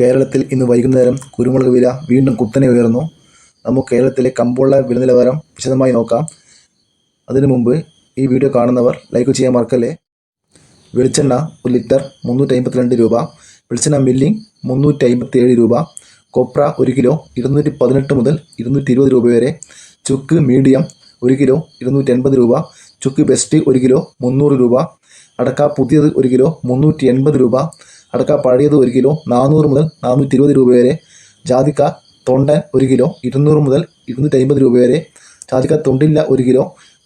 കേരളത്തിൽ ഇന്ന് വൈകുന്നേരം കുരുമുളക് വില വീണ്ടും കുത്തനെ ഉയർന്നു. നമുക്ക് കേരളത്തിലെ കമ്പോള വില നിലവാരം വിശദമായി നോക്കാം. അതിനു മുമ്പ് ഈ വീഡിയോ കാണുന്നവർ ലൈക്ക് ചെയ്യാൻ മറക്കല്ലേ? വെളിച്ചെണ്ണ ഒരു ലിറ്റർ മുന്നൂറ്റി അമ്പത്തിരണ്ട് രൂപ. വെളിച്ചെണ്ണ മില്ലിംഗ് മുന്നൂറ്റി അമ്പത്തിയേഴ് രൂപ. കൊപ്ര ഒരു കിലോ ഇരുന്നൂറ്റി പതിനെട്ട് മുതൽ ഇരുന്നൂറ്റി ഇരുപത് രൂപ വരെ. ചുക്ക് മീഡിയം ഒരു കിലോ ഇരുന്നൂറ്റി എൺപത് രൂപ. ചുക്ക് ബെസ്റ്റ് ഒരു കിലോ മുന്നൂറ് രൂപ. അടക്ക പുതിയത് ഒരു കിലോ മുന്നൂറ്റി എൺപത് രൂപ. അടക്ക പഴയത് ഒരു കിലോ നാനൂറ് മുതൽ നാനൂറ്റി ഇരുപത് രൂപ വരെ. ജാതിക്ക തൊണ്ടൻ ഒരു കിലോ ഇരുന്നൂറ് മുതൽ ഇരുന്നൂറ്റി അമ്പത് രൂപ വരെ. ജാതിക്ക തൊണ്ടില്ല ഒരു കിലോ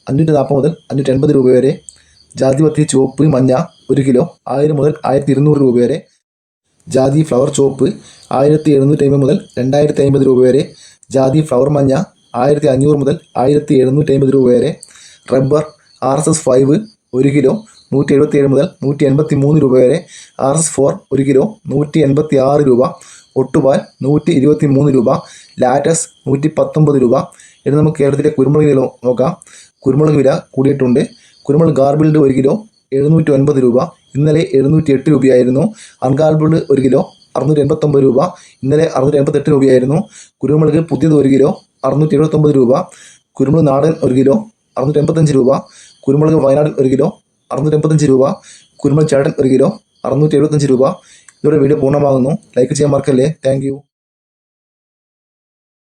അഞ്ഞൂറ്റി നാൽപ്പത് മുതൽ അഞ്ഞൂറ്റി എൺപത് രൂപ വരെ. ജാതിപത്തി ചുവപ്പ് മഞ്ഞ ഒരു കിലോ ആയിരം മുതൽ ആയിരത്തി ഇരുന്നൂറ് രൂപ വരെ. ജാതി ഫ്ലവർ ചുവപ്പ് ആയിരത്തി എഴുന്നൂറ്റി അമ്പത് മുതൽ രണ്ടായിരത്തി അമ്പത് രൂപ വരെ. ജാതി ഫ്ലവർ മഞ്ഞ ആയിരത്തി അഞ്ഞൂറ് മുതൽ ആയിരത്തി എഴുന്നൂറ്റി അമ്പത് രൂപ വരെ. Rubber R S S five ഒരു കിലോ നൂറ്റി എഴുപത്തി ഏഴ് മുതൽ നൂറ്റി എൺപത്തി മൂന്ന് രൂപ വരെ ആർ എസ് ഫോർ ഒരു കിലോ നൂറ്റി എൺപത്തി ആറ് രൂപ ഒട്ടുപാൽ നൂറ്റി ഇരുപത്തി മൂന്ന് രൂപ ലാറ്റസ് നൂറ്റി പത്തൊമ്പത് രൂപ. ഇനി നമുക്ക് കേരളത്തിലെ കുരുമുളക് വില നോക്കാം. കുരുമുളക് വില കൂടിയിട്ടുണ്ട്. കുരുമുളക് ഗാർബിൾഡ് ഒരു കിലോ എഴുന്നൂറ്റി ഒൻപത് രൂപ. ഇന്നലെ എഴുന്നൂറ്റി എട്ട് രൂപയായിരുന്നു. അൺഗാർബിൾഡ് ഒരു കിലോ അറുന്നൂറ്റി എൺപത്തൊമ്പത് രൂപ. ഇന്നലെ അറുന്നൂറ്റി എൺപത്തെട്ട് രൂപയായിരുന്നു. കുരുമുളക് പുതിയത് ഒരു കിലോ അറുന്നൂറ്റി എഴുപത്തൊമ്പത് രൂപ. കുരുമുളക് നാടൻ ഒരു കിലോ അറുന്നൂറ്റി എൺപത്തഞ്ച് രൂപ. കുരുമുളക് വയനാടൻ ഒരു കിലോ അറുന്നൂറ്റി എൺപത്തഞ്ച് രൂപ. കുരുമുളക് ചാട്ടൽ ഒരു കിലോ. അറുന്നൂറ്റി എഴുപത്തഞ്ച് രൂപ. ഇതോടെ വീഡിയോ പൂർണമാകുന്നു. ലൈക്ക് ചെയ്യാൻ മറക്കല്ലേ. താങ്ക്